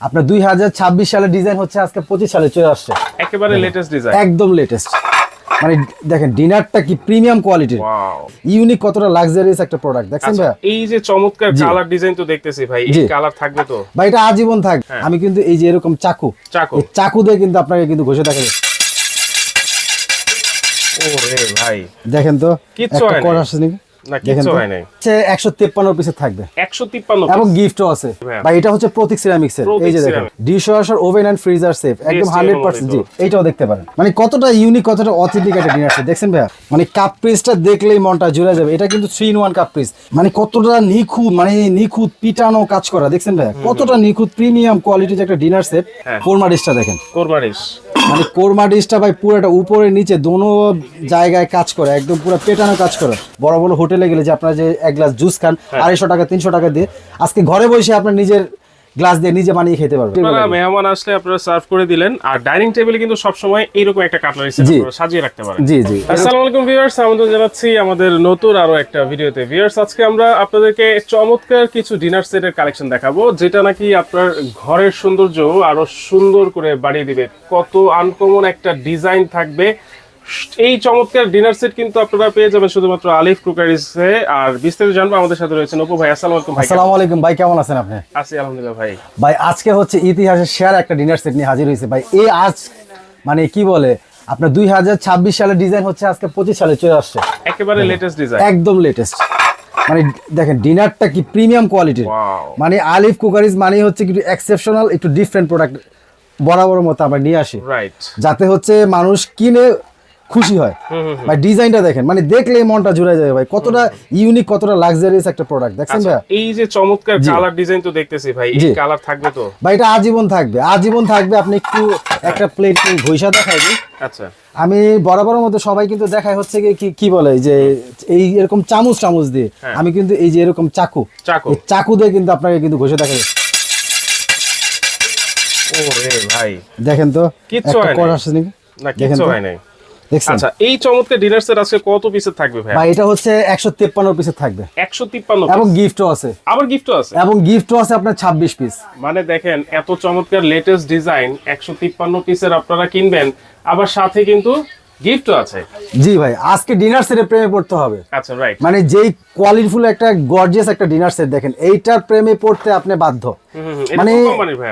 আপনার দুই হাজার ছাব্বিশ সালের ডিজাইন হচ্ছে আজকে পঁচিশ সালে চলে আসছে। একেবারে লেটেস্ট ডিজাইন একদম লেটেস্ট মানে দেখেন ডিনারটা কি প্রিমিয়াম কোয়ালিটির ইউনিক কতটা লাক্সারিয়াস একটা প্রোডাক্ট দেখছেন আচ্ছা ভাইয়া? এই যে চমৎকার। কালার ডিজাইন তো দেখতেছি ভাই এই কালার থাকবে তো? বা এটা আজীবন থাক। হ্যাঁ। আমি কিন্তু এই যে এরকম চাকু চাকু। চাকু দিয়ে কিন্তু আপনাকে কিন্তু ঘষে দেখা যায়। ও রে ভাই। দেখেন তো কিচ্ছু একটা হয় হয় নাই। হচ্ছে একশো তেপ্পান্ন পিসে থাকবে। একশো তিপ্পান্ন এবং গিফটও আছে। বা এটা হচ্ছে প্রতীক সিরামিক্স এর এই যে দেখেন। Dishwasher oven and freezer safe একদম হান্ড্রেড পার্সেন্ট জি এইটাও দেখতে পারেন। মানে কতটা ইউনিক কতটা অথেন্টিক একটা ডিনার সেট দেখছেন ভাইয়া? মানে কাপ পিসটা দেখলেই মনটা জুড়ে যাবে। এটা কিন্তু three in one cup piece মানে কতটা নিখুঁত মানে নিখুঁত পিটানো কাজ করা দেখছেন ভাইয়া? কতটা নিখুঁত প্রিমিয়াম কোয়ালিটির একটা ডিনার সেট হ্যাঁ। কোরমা ডিশটা দেখেন। কোরবানিস মানে কোরমা ডিশটা ভাই পুরোটা উপরে নিচে দোনো জায়গায় কাজ করে একদম পুরো পেটানো কাজ করে। বড় বড় হোটেলে গেলে যে আপনারা যে এক গ্লাস জুস খান আড়াইশো টাকা তিনশো টাকা দিয়ে আজকে ঘরে বসে আপনার নিজের গ্লাস দিয়ে নিজে বানিয়ে খেতে পারবেন। আপনারা মেহমান আসলে আপনারা সার্ভ করে দিলেন আর ডাইনিং টেবিলে কিন্তু সবসময় এইরকম একটা কাটলারি। সাজিয়ে রাখতে পারেন। জি জি। আসসালামু আলাইকুম ভিউয়ার্স আমন্ত্রণ জানাচ্ছি আমাদের নতুন আরও একটা ভিডিওতে। ভিউয়ার্স আজকে আমরা আপনাদেরকে চমৎকার কিছু ডিনার সেটের কালেকশন দেখাবো যেটা নাকি আপনার ঘরের সৌন্দর্য আরও সুন্দর করে বাড়িয়ে দিবে। কত আনকমন একটা ডিজাইন থাকবে এই চমৎকার ডিনার সেট কিন্তু আপনারা পেয়ে যাবেন শুধুমাত্র আলিফ কুকারিসে আর বিস্তারিত জানব আমাদের সাথে রয়েছেন অপু ভাই। আসসালামু আলাইকুম ভাই আসসালামু আলাইকুম ভাই কেমন আছেন আপনি? আছি আলহামদুলিল্লাহ ভাই। ভাই আজকে হচ্ছে ইতিহাসের সেরা একটা ডিনার সেট নিয়ে হাজির হয়েছে। ভাই এই আজ মানে কি বলে আপনার দুই হাজার ছাব্বিশ সালের ডিজাইন হচ্ছে আজকে পঁচিশ সালে চলে আসছে। একেবারে লেটেস্ট ডিজাইন একদম লেটেস্ট মানে দেখেন ডিনারটা কি প্রিমিয়াম কোয়ালিটির মানে আলিফ কুকারিজ মানে হচ্ছে একটু এক্সেপশনাল একটু ডিফারেন্ট প্রোডাক্ট বরাবর মতো আমরা নিয়ে আসি। রাইট যাতে হচ্ছে মানুষ কিনে খুশি হয়। ভাই ডিজাইনটা দেখেন মানে দেখলেই মনটা জুড়ে যাবে ভাই। কতটা ইউনিক কতটা লাক্সারিয়াস একটা প্রোডাক্ট দেখছেন ভাই এই যে চমৎকার কালার ডিজাইন তো দেখতেছি ভাই এই কালার থাকবে তো? ভাই এটা আজীবন থাকবে। আজীবন থাকবে আপনি একটু একটা প্লেট ঘইসা দেখাই দিই। আচ্ছা। আমি বরাবরের মতো সবাই কিন্তু দেখায় হচ্ছে কি- কি বলে যে এই এরকম চামচ চামচ দিয়ে। হ্যাঁ। আমি কিন্তু এই যে এরকম চাকু। চাকু। চাকু দিয়ে কিন্তু আপনাকে কিন্তু ঘষে দেখা যায় ও ভাই। দেখেন তো কিচ্ছু হয় না দেখেন তো। হয় দেখছেন আচ্ছা এই চমৎকার ডিনার সেট আজকে কত পিসের থাকবে ভাই এটা হচ্ছে একশো তেপ্পান্ন পিসের থাকবে। এবং গিফটও আছে। আবার গিফটও আছে? এবং গিফটও আছে আপনার ছাব্বিশ পিস মানে দেখেন এত চমৎকার লেটেস্ট ডিজাইন পিসের আপনারা কিনবেন। আবার সাথে কিন্তু গিফটও আছে। জি ভাই আজকে ডিনার সেটে প্রেমে পড়তে হবে। আচ্ছা রাইট মানে যেই কোয়ালিটিফুল একটা গর্জিয়াস একটা ডিনার সেট দেখেন এইটার প্রেমে পড়তে আপনি বাধ্য। মানে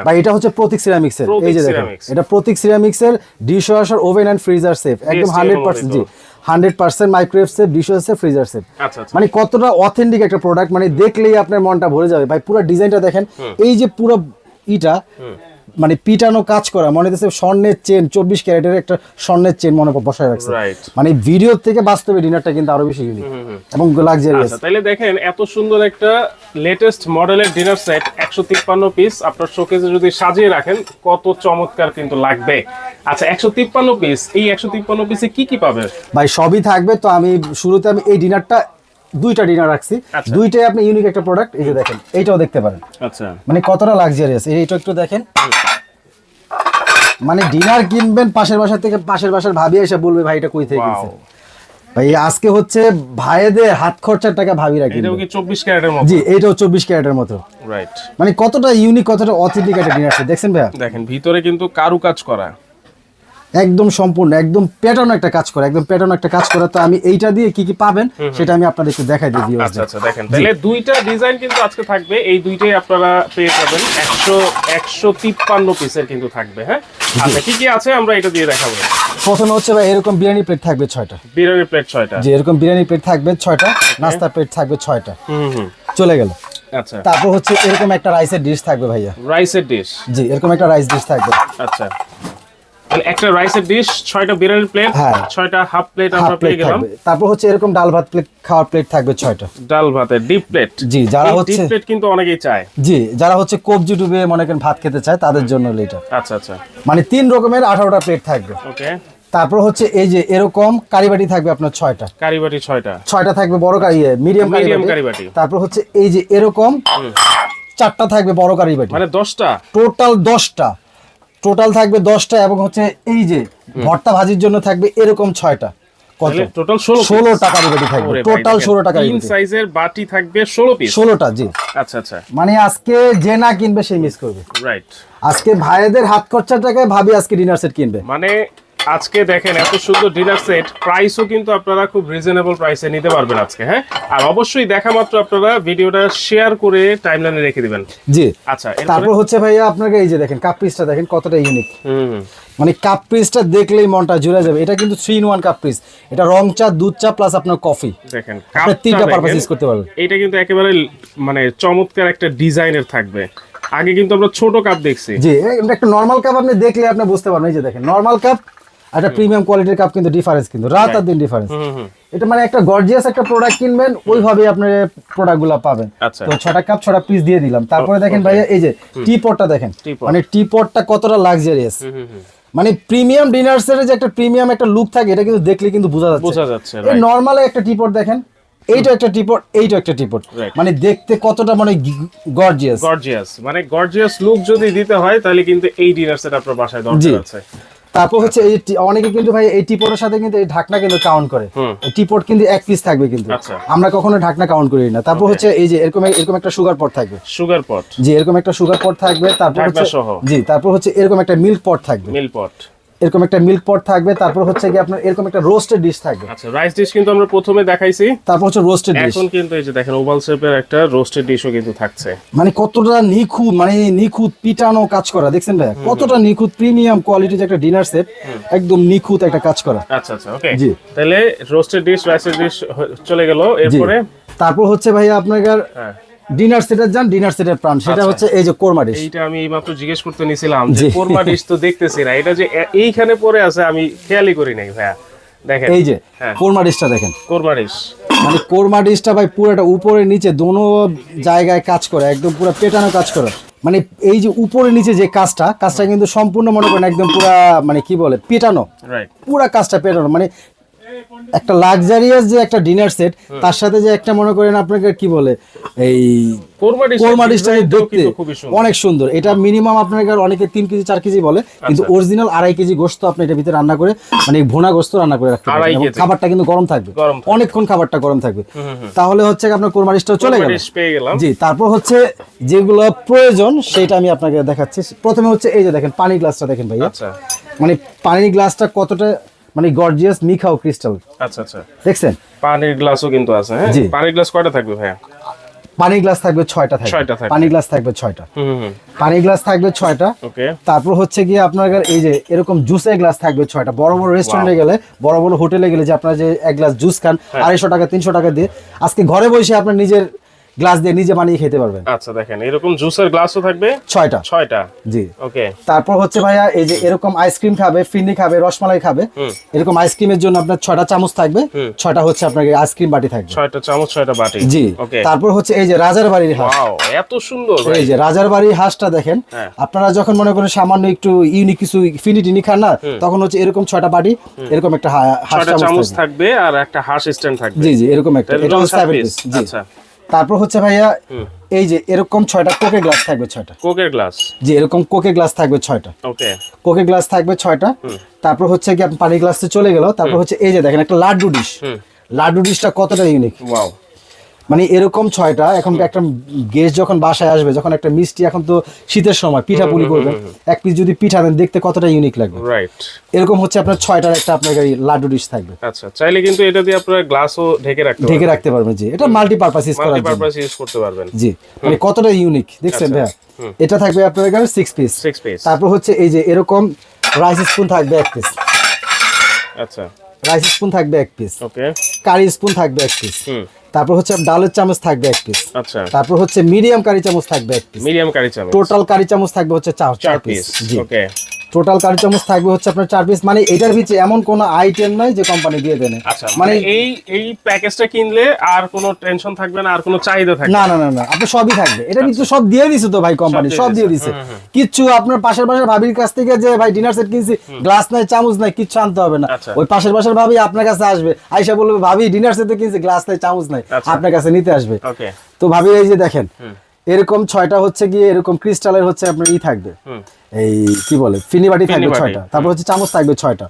ভাই এটা হচ্ছে প্রতীক সিরামিক্স এর এই যে দেখেন এটা প্রতীক সিরামিক্স এর dishwasher oven and freezer safe একদম DST হান্ড্রেড পার্সেন্ট জি। অনুমোদিত। Hundred percent microwave safe dishwasher freezer safe মানে কতটা অথেন্টিক একটা প্রোডাক্ট মানে দেখলেই আপনার মনটা ভরে যাবে। ভাই পুরো ডিজাইনটা দেখেন এই যে পুরো ইটা মানে পিটানো কাজ করা মনে হচ্ছে স্বর্ণের চেন চব্বিশ ক্যারেটের একটা স্বর্ণের চেন মনে বসায় রাখছে। মানে ভিডিও থেকে বাস্তবে ডিনারটা কিন্তু আরও বেশি ইউনিক এবং লাক্সারিয়াস আচ্ছা তাইলে দেখেন এত সুন্দর একটা লেটেস্ট মডেলের ডিনার সেট একশো তিপ্পান্ন পিস আপনার শোকেসে যদি সাজিয়ে রাখেন কত চমৎকার কিন্তু লাগবে। আচ্ছা একশো তিপ্পান্ন পিস এই একশো তিপ্পান্ন পিসে কি কি পাবে ভাই সবই থাকবে তো আমি শুরুতে আমি এই ডিনারটা দুইটা ডিনার রাখছি। আচ্ছা। দুইটাই আপনি ইউনিক একটা প্রোডাক্ট এই যে দেখেন এইটাও দেখতে পারেন। আচ্ছা। মানে কতটা লাক্সারিয়াস এইটা একটু দেখেন। মানে ডিনার কিনবেন পাশের বাসা থেকে পাশের বাসার ভাবি এসে বলবে ভাই এটা কই থেকে কিনছে ভাই আজকে হচ্ছে ভাইদের হাত খরচার টাকা ভাবিরা এটাও কিনবে কি চব্বিশ ক্যারেটের মতো? জি এইটাও চব্বিশ ক্যারেটের মতো। রাইট মানে কতটা ইউনিক কতটা অথেন্টিক একটা ডিনার সেট দেখছেন ভাইয়া? দেখেন ভিতরে কিন্তু কারু কাজ করা। একদম সম্পূর্ণ একদম প্যাটার্ন একটা কাজ করে একদম প্যাটার্ন একটা কাজ করে। তো আমি এইটা দিয়ে কি কি পাবেন সেটা আমি আপনাদের একটু দেখাই দিই আচ্ছা আচ্ছা দেখেন। তাহলে দুইটা ডিজাইন কিন্তু আজকে থাকবে এই দুইটাই আপনারা পেয়ে যাবেন। একশো একশো তিপ্পান্ন পিসের কিন্তু থাকবে হ্যাঁ? আচ্ছা কি কি আছে আমরা এটা দিয়ে দেখাবো। প্রথমে হচ্ছে ভাই এরকম বিরিয়ানি প্লেট থাকবে ছয়টা। বিরিয়ানি প্লেট ছয়টা। যে এরকম বিরিয়ানি প্লেট থাকবে ছয়টা নাস্তার প্লেট থাকবে ছয়টা। হুম হুম। চলে গেল। আচ্ছা। তারপর হচ্ছে এরকম একটা রাইসের ডিশ থাকবে ভাইয়া। রাইসের ডিশ জি এরকম একটা রাইস ডিশ থাকবে। আচ্ছা। তাহলে একটা রাইসের ডিশ ছয়টা বিরিয়ানি প্লেট হ্যাঁ। ছয়টা হাফ প্লেট আমরা পেয়ে গেলাম। তারপর হচ্ছে এরকম ডাল ভাত প্লেট খাওয়ার প্লেট থাকবে ছয়টা। ডাল ভাতের ডিপ প্লেট জি যারা ডিপ হচ্ছে প্লেট কিন্তু অনেকেই চায়। জি যারা হচ্ছে কবজি ডুবে মনে করেন ভাত খেতে চায় তাদের জন্য এটা। আচ্ছা আচ্ছা। মানে তিন রকমের আঠারোটা প্লেট থাকবে। ওকে। তারপর হচ্ছে এই যে এরকম কারিবাটি থাকবে আপনার ছয়টা। কারিবাটি ছয়টা। ছয়টা থাকবে বড় কারি মিডিয়াম কারিবাটি। কারিবাটি। তারপর হচ্ছে এই যে এরকম চারটা থাকবে বড় কারিবাটি। মানে দশটা? টোটাল দশটা। টোটাল থাকবে দশটা এবং হচ্ছে এই যে ভর্তা ভাজির জন্য থাকবে এরকম ছয়টা। কত? টোটাল ষোলো টাকা বাটি থাকবে। টোটাল ষোলো টাকার সাইজের বাটি থাকবে 16 পিস ষোলোটা জি। আচ্ছা আচ্ছা। মানে আজকে যে না কিনবে সে মিস করবে। রাইট আজকে ভাইদের হাত খরচার টাকায় ভাবি আজকে ডিনার সেট কিনবে। মানে আজকে দেখেন এত সুন্দর ডিনার সেট প্রাইসও কিন্তু আপনারা খুব রিজনেবল প্রাইসে নিতে পারবেন আজকে হ্যাঁ? আর অবশ্যই দেখা মাত্র আপনারা ভিডিওটা শেয়ার করে টাইমলাইনে রেখে দিবেন। জি। আচ্ছা তারপর হচ্ছে ভাইয়া আপনাকে এই যে দেখেন কাপ পিসটা দেখেন কতটা ইউনিক হুম। মানে কাপ পিসটা দেখলেই মনটা জুড়ে যাবে। এটা কিন্তু three in one cup piece এটা রং চা দুধ চা প্লাস আপনার কফি দেখেন আপনি তিনটা পারপাস ইউজ করতে পারবেন। এটা কিন্তু একেবারে মানে চমৎকার একটা ডিজাইনের থাকবে। আগে কিন্তু আমরা ছোট কাপ দেখছি। জি এটা একটা নর্মাল কাপ আপনি দেখলে আপনি বুঝতে পারবেন। এই যে দেখেন নর্মাল কাপ একটা প্রিমিয়াম কোয়ালিটির কাপ কিন্তু ডিফারেন্স কিন্তু রাত আর দিন ডিফারেন্স এটা মানে একটা গর্জিয়াস একটা প্রোডাক্ট কিনবেন ওইভাবে আপনি প্রোডাক্টগুলো পাবেন। আচ্ছা। তো ছটা কাপ ছটা পিস দিয়ে দিলাম। তারপরে দেখেন ভাইয়া এই যে টি পটটা দেখেন মানে টি পটটা কতটা লাক্সারিয়াস। মানে প্রিমিয়াম ডিনার সেটের যে একটা প্রিমিয়াম একটা লুক থাকে এটা কিন্তু দেখলে কিন্তু বোঝা যাচ্ছে। বোঝা যাচ্ছে এই. নর্মাল একটা টিপট দেখেন এইটা একটা টিপট এইটা একটা টিপট মানে দেখতে কতটা মানে গর্জিয়াস গর্জিয়াস মানে গর্জিয়াস লুক যদি দিতে হয় তাহলে কিন্তু এই ডিনার সেট আপনার বাসায় দরকার আছে। তারপর হচ্ছে এই অনেকে কিন্তু ভাই এই টিপোর সাথে কিন্তু এই ঢাকনা কিন্তু কাউন্ট করে। টিপোর কিন্তু এক পিস থাকবে কিন্তু। আচ্ছা। আমরা কখনো ঢাকনা কাউন্ট করি না। তারপর হচ্ছে এই যে এরকম এরকম একটা সুগার পট থাকবে। সুগার পট জি এরকম একটা সুগার পট থাকবে। তারপর হচ্ছে জি তারপর হচ্ছে এরকম একটা মিল্ক পট থাকবে। মিল্ক পট এরকম একটা মিল্ক পট থাকবে তারপর হচ্ছে কি আপনার এরকম একটা রোস্টেড ডিশ থাকবে। আচ্ছা রাইস ডিশ কিন্তু আমরা প্রথমে দেখাইছি। তারপর হচ্ছে রোস্টেড ডিশ এখন কিন্তু এই যে দেখেন ওভাল শেপের একটা রোস্টেড ডিশও কিন্তু থাকছে। মানে কতটা নিখুঁত মানে নিখুঁত পিটানো কাজ করা দেখছেন ভাই? কতটা নিখুঁত প্রিমিয়াম কোয়ালিটির একটা ডিনার সেট একদম নিখুঁত একটা কাজ করা। আচ্ছা আচ্ছা ওকে জি। তাহলে রোস্টেড ডিশ রাইসের ডিশ চলে গেল এরপরে? তারপর হচ্ছে ভাইয়া আপনার হ্যাঁ। ডিনার সেটের যান ডিনার সেটের প্রাণ। সেটা আচ্ছা। হচ্ছে এই যে কোরমা ডিশ এইটা আমি এইমাত্র জিজ্ঞেস করতে নিছিলাম যে কোরমা ডিশ তো দেখতেছি না। এটা যে এইখানে পড়ে আছে আমি খেয়ালই করি নাই ভাইয়া। দেখেন। এই যে হ্যাঁ। কোরমা ডিশটা দেখেন। কোরমা ডিশ মানে কোরমা ডিশটা ভাই পুরোটা উপরে নিচে দোনো জায়গায় কাজ করে একদম পুরো পেটানো কাজ করে। মানে এই যে উপরে নিচে যে কাজটা কাজটা কিন্তু সম্পূর্ণ মনে করেন একদম পুরা মানে কি বলে পেটানো। রাইট পুরা কাজটা পেটানো। মানে একটা লাক্সারিয়াস যে একটা ডিনার সেট তার সাথে যে একটা মনে করেন আপনাকে কি বলে এই কোরমা দেখতে অনেক সুন্দর। এটা মিনিমাম আপনার অনেকে তিন কেজি চার কেজি বলে কিন্তু আচ্ছা। অরিজিনাল আড়াই কেজি গোস্ত আপনি এটার ভিতরে রান্না করে মানে ভুনা গোস্ত রান্না করে রাখতে পারেন। খাবারটা কিন্তু গরম থাকবে। অনেকটা খাবারটা গরম থাকবে। তাহলে হচ্ছে আপনার কোরমা ডিশটাও চলে গেল। জি তারপর হচ্ছে যেগুলো প্রয়োজন সেটা আমি আপনাকে দেখাচ্ছি। প্রথমে হচ্ছে এই যে দেখেন পানি গ্লাসটা দেখেন ভাইয়া। আচ্ছা। মানে পানির গ্লাসটা কতটা মানে গর্জিয়াস মিখাও ক্রিস্টাল আচ্ছা আচ্ছা। দেখছেন? পানির গ্লাসও কিন্তু আছে হ্যাঁ? পানির গ্লাস কয়টা থাকবে ভাইয়া? পানির গ্লাস থাকবে ছয়টা থাকবে। ছয়টা থাকবে। পানি গ্লাস থাকবে ছয়টা। পানির গ্লাস থাকবে ছয়টা। ওকে তারপর হচ্ছে গিয়ে আপনার এই যে এরকম জুসের গ্লাস থাকবে ছয়টা। বড় বড় রেস্টুরেন্টে গেলে বড় বড় হোটেলে গেলে যে আপনারা যে এক গ্লাস জুস খান হ্যাঁ। আড়াইশো টাকা তিনশো টাকা দিয়ে। আজকে ঘরে বসে আপনার নিজের গ্লাস দিয়ে নিজে বানিয়ে খেতে পারবেন। আচ্ছা দেখেন এরকম জুসের গ্লাসও থাকবে? ছয়টা। ছয়টা? জি। ওকে। তারপর হচ্ছে ভাইয়া এই যে এরকম আইসক্রিম খাবে ফিন্নি খাবে রসমালাই খাবে এরকম আইসক্রিমের জন্য আপনার ছয়টা চামচ থাকবে ছয়টা হচ্ছে আপনার আইসক্রিম বাটি থাকবে। ছয়টা চামচ ছয়টা বাটি। জি। ওকে। তারপর হচ্ছে এই যে রাজার বাড়ির হাঁস। ওয়াও এত সুন্দর এই যে রাজার বাড়ির হাঁসটা দেখেন হ্যাঁ। আপনারা যখন মনে করেন সামান্য একটু ইউনিক কিছু ফিনিটিনি খান না তখন হচ্ছে এরকম ছয়টা বাটি এরকম একটা হাঁস চামচ থাকবে। আর একটা হাঁস স্ট্যান্ড থাকবে। জি জি এরকম একটা। এটা হচ্ছে সাত seven piece। piece, জি। আচ্ছা। তারপর হচ্ছে ভাইয়া এই যে এরকম ছয়টা কোকে গ্লাস থাকবে ছয়টা। কোকের গ্লাস? জি এরকম কোকে গ্লাস থাকবে ছয়টা। ওকে। কোকে গ্লাস থাকবে ছয়টা। তারপর হচ্ছে কি আপনি পানি গ্লাসে চলে গেল তারপর হচ্ছে এই যে দেখেন একটা লাড্ডু ডিশ। লাড্ডু ডিশটা কতটা ইউনিক ওয়াও মানে এরকম ছয়টা এখন একটা গেস্ট যখন বাসায় আসবে যখন একটা মিষ্টি এখন তো শীতের সময় পিঠা পুলি করবেন এক পিস যদি পিঠা দেন দেখতে কতটা ইউনিক লাগবে। রাইট এরকম হচ্ছে আপনার ছয়টার একটা আপনার এই লাড্ডু ডিশ থাকবে। আচ্ছা চাইলে কিন্তু এটা দিয়ে আপনারা গ্লাসও ঢেকে রাখতে ঢেকে রাখতে পারবেন জি। এটা মাল্টিপারপাস ইউজ করার জন্য। মাল্টিপারপাস ইউজ করতে পারবেন। জি। মানে কতটা ইউনিক দেখছেন আচ্ছা, ভাইয়া? এটা থাকবে আপনার এখানে সিক্স পিস সিক্স পিস তারপর হচ্ছে এই যে এরকম রাইস স্পুন থাকবে এক পিস আচ্ছা। রাইস স্পুন থাকবে এক পিস ওকে কারি স্পুন থাকবে এক পিস হুম। তারপর হচ্ছে ডালের চামচ থাকবে এক পিস আচ্ছা। তারপর হচ্ছে মিডিয়াম কারি চামচ থাকবে এক পিস মিডিয়াম কারি চামচ। টোটাল কারি চামচ থাকবে হচ্ছে চার পিস ওকে টোটাল কারি চামচ থাকবে হচ্ছে আপনার চার পিস মানে এটার ভিতরে এমন কোনো আইটেম নাই যে কোম্পানি দিয়ে দেনে আচ্ছা মানে মানে এই এই প্যাকেজটা কিনলে আর কোনো টেনশন থাকবে না আর কোনো চাহিদা থাকবে না না? না না আপনি সবই থাকবে। এটা কিন্তু সব দিয়ে দিছে তো ভাই কোম্পানি সব দিয়ে দিছে। কিচ্ছু আপনার পাশের পাশের ভাবির কাছ থেকে যে ভাই ডিনার সেট কিনছি গ্লাস নাই চামচ নাই কিচ্ছু আনতে হবে না। আচ্ছা। ওই পাশের পাশের ভাবি আপনার কাছে আসবে আইসা বলবে ভাবি ডিনার সেট কিনছি গ্লাস নাই চামচ নাই। আচ্ছা। আপনার কাছে নিতে আসবে। ওকে তো ভাবি এই যে দেখেন এরকম ছয়টা হচ্ছে গিয়ে এরকম ক্রিস্টালের হচ্ছে আপনার ই থাকবে। এই কি বলে ফিনি বাটি থাকবে ছয়টা। তারপর হচ্ছে চামচ থাকবে ছয়টা।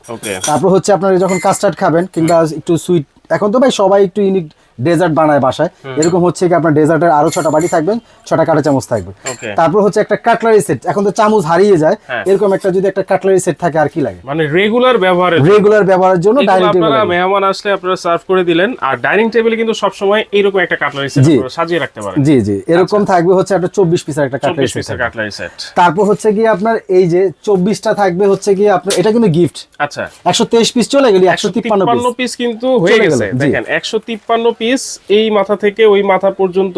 তারপর হচ্ছে আপনার যখন কাস্টার্ড খাবেন কিংবা একটু সুইট এখন তো ভাই সবাই একটু ইউনিক ডেজার্ট বানায় বাসায়। এরকম হচ্ছে কি আপনার ডেজার্টের আরও ছটা বাটি থাকবে ছটা কাঁটা চামচ থাকবে। তারপর হচ্ছে একটা কাটলারি সেট এখন তো চামচ হারিয়ে যায় হ্যাঁ। এরকম একটা যদি একটা কাটলারি সেট থাকে আর কি লাগে। মানে রেগুলার ব্যবহারের রেগুলার ব্যবহারের জন্য ডাইনিং আপনারা টেবিল মেহমান আসলে আপনারা সার্ভ করে দিলেন আর ডাইনিং টেবিলে কিন্তু সবসময় এইরকম একটা কাটলারি সেট। সাজিয়ে রাখতে পারেন। জি জি। এরকম থাকবে হচ্ছে একটা চব্বিশ পিসের একটা কাটলারি সেট পিসের কাটলারি সেট তারপর হচ্ছে গিয়ে আপনার এই যে চব্বিশটা থাকবে হচ্ছে গিয়ে আপনার এটা কিন্তু গিফট আচ্ছা। একশো তেইশ পিস চলে গেলি একশো তিপ্পান্ন পিস পিস কিন্তু হয়ে গেছে। দেখেন একশো তিপ্পান্ন পিস এই মাথা থেকে ওই মাথা পর্যন্ত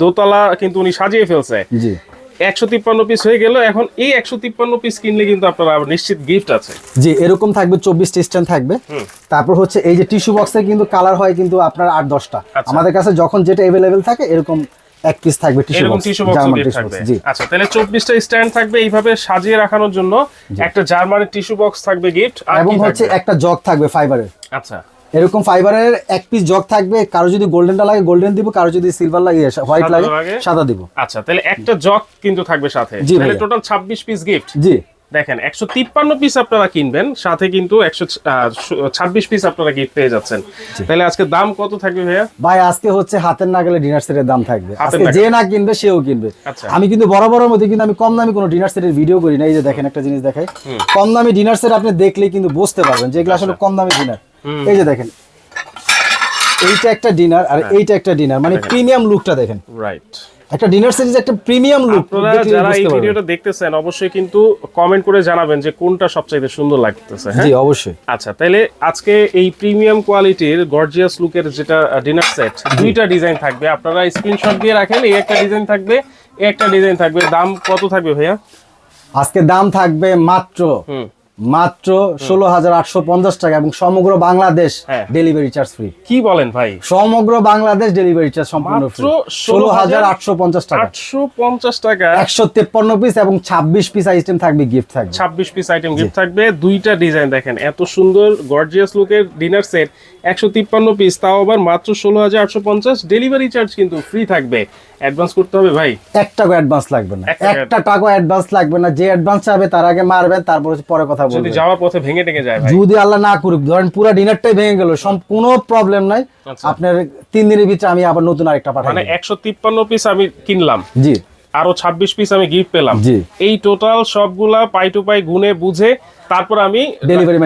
দোতলা কিন্তু উনি সাজিয়ে ফেলছে। জি। একশো তিপ্পান্ন পিস হয়ে গেল এখন এই একশো তিপ্পান্ন পিস কিনলে কিন্তু আপনারা নিশ্চিত গিফট আছে। জি এরকম থাকবে চব্বিশটা স্ট্যান্ড থাকবে। তারপর হচ্ছে এই যে টিস্যু বক্সে কিন্তু কালার হয় কিন্তু আপনার আট দশটা আচ্ছা। আমাদের কাছে যখন যেটা অ্যাভেলেবেল থাকে এরকম এক পিস থাকবে tissue box tissue box German থাকবে। আচ্ছা তাহলে চব্বিশটা স্ট্যান্ড থাকবে এইভাবে সাজিয়ে রাখানোর জন্য একটা জার্মানের টিস্যু বক্স থাকবে গিফট এবং হচ্ছে একটা জগ থাকবে ফাইবারের আচ্ছা। এরকম ফাইবারের এক পিস জগ থাকবে কারও যদি গোল্ডেনটা লাগে গোল্ডেন দিব কারও যদি সিলভার লাগে হোয়াইট লাগে? সাদা দিব। আচ্ছা তাহলে একটা জগ কিন্তু থাকবে সাথে। তাহলে টোটাল ছাব্বিশ পিস গিফট জি। দেখেন একশো তিপ্পান্ন পিস আপনারা কিনবেন সাথে কিন্তু একশো ছাব্বিশ পিস আপনারা গিফট পেয়ে যাচ্ছেন। তাহলে আজকে দাম কত থাকবে ভাইয়া? ভাই আজকে হচ্ছে হাতের নাগালে ডিনার সেটের দাম থাকবে। আজকে যে না কিনবে সেও কিনবে। আচ্ছা। আমি কিন্তু বড় বড় মধ্যে কিন্তু আমি কম দামি কোনো ডিনার সেটের ভিডিও করি না। এই যে দেখেন একটা জিনিস দেখাই। কম দামি ডিনার সেট আপনি দেখলেই কিন্তু বুঝতে পারবেন যে এগুলো আসলে আচ্ছা। কম দামি ডিনার এই যে দেখেন। এইটা একটা ডিনার আর হ্যাঁ। এইটা একটা ডিনার মানে প্রিমিয়াম লুকটা দেখেন। রাইট একটা ডিনার সেট একটা প্রিমিয়াম লুক আপনারা যারা এই ভিডিওটা দেখতেছেন অবশ্যই কিন্তু কমেন্ট করে জানাবেন যে কোনটা সবচাইতে সুন্দর লাগতেছে হ্যাঁ? জি অবশ্যই। আচ্ছা তাহলে আজকে এই প্রিমিয়াম কোয়ালিটির গর্জিয়াস লুকের যেটা ডিনার সেট দুইটা ডিজাইন থাকবে। আপনারা স্ক্রিনশট দিয়ে রাখেন এই একটা ডিজাইন থাকবে এই একটা ডিজাইন থাকবে। দাম কত থাকবে ভাইয়া? আজকে দাম থাকবে মাত্র হুম। মাত্র ষোলো হাজার আটশো পঞ্চাশ টাকা এবং সমগ্র বাংলাদেশ। ডেলিভারি চার্জ ফ্রি কি বলেন ভাই? সমগ্র বাংলাদেশ ডেলিভারি চার্জ সম্পূর্ণ ফ্রি ষোলো হাজার আটশো পঞ্চাশ টাকা। আটশো পঞ্চাশ টাকা। একশো তেপ্পান্ন পিস এবং ছাব্বিশ পিস আইটেম থাকবে গিফট থাকবে। ছাব্বিশ পিস আইটেম গিফট থাকবে। দুইটা ডিজাইন দেখেন এত সুন্দর গর্জিয়াস লুকের ডিনার সেট একশো তিপ্পান্ন পিস তাও আবার মাত্র ষোলো হাজার আটশো পঞ্চাশ ডেলিভারি চার্জ কিন্তু ফ্রি থাকবে। অ্যাডভান্স করতে হবে ভাই? এক টাকা অ্যাডভান্স লাগবে না। একটা টাকা অ্যাডভান্স লাগবে না। যে অ্যাডভান্স চাবে তার আগে মারবেন তারপর পরে কথা যদি যাওয়ার পথে ভেঙে টেঙে যায় ভাই। যদি আল্লাহ না করুক ধরেন পুরো ডিনারটাই ভেঙে গেল সব কোনো প্রবলেম নাই। আচ্ছা। আপনার তিন দিনের ভিতরে আমি আবার নতুন আরেকটা পাঠাই মানে দেব। একশো তিপ্পান্ন পিস আমি কিনলাম। জি। আরও ছাব্বিশ পিস আমি গিফট পেলাম। এই টোটাল সবগুলা পাই টু পাই গুনে বুঝে তারপর আমি ডেলিভারি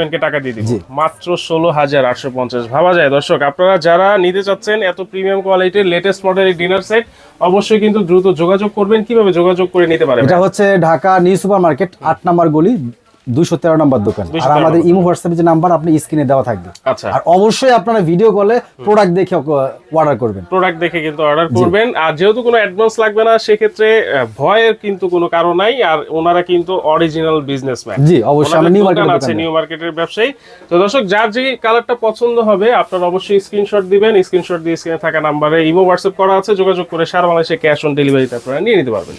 ম্যানকে টাকা দিয়ে দিব। মাত্র ষোলো হাজার আটশো পঞ্চাশ। ভাবা যায় দর্শক আপনারা যারা নিতে চাচ্ছেন এত প্রিমিয়াম কোয়ালিটির লেটেস্ট মডেলের ডিনার সেট অবশ্যই কিন্তু দ্রুত যোগাযোগ করবেন। কীভাবে যোগাযোগ করে নিতে পারেন এটা হচ্ছে ঢাকা নিউ সুপার মার্কেট আট নাম্বার গলি দুশো তেরো নম্বর দোকান। 213 আর আমাদের ইমো হোয়াটসঅ্যাপে যে নাম্বার আপনি স্ক্রিনে দেওয়া থাকবে। আচ্ছা। আর অবশ্যই আপনারা ভিডিও কলে প্রোডাক্ট দেখে অর্ডার করবেন। প্রোডাক্ট দেখে কিন্তু অর্ডার করবেন। আর যেহেতু কোনো অ্যাডভান্স লাগবে না সেক্ষেত্রে ভয়ের কিন্তু কোনো কারণ নাই। আর ওনারা কিন্তু অরিজিনাল বিজনেসম্যান জি অবশ্যই। আমরা নিউ মার্কেট আছে নিউ মার্কেটের ব্যবসায়ী। তো দর্শক যার যে কালারটা পছন্দ হবে আপনারা অবশ্যই স্ক্রিনশট দিবেন। স্ক্রিনশট দিয়ে স্ক্রিনে থাকা নাম্বারে ইমো হোয়াটসঅ্যাপ করা আছে। যোগাযোগ করে সারা বাংলাদেশে ক্যাশ অন ডেলিভারিতে আপনারা নিয়ে নিতে পারবেন।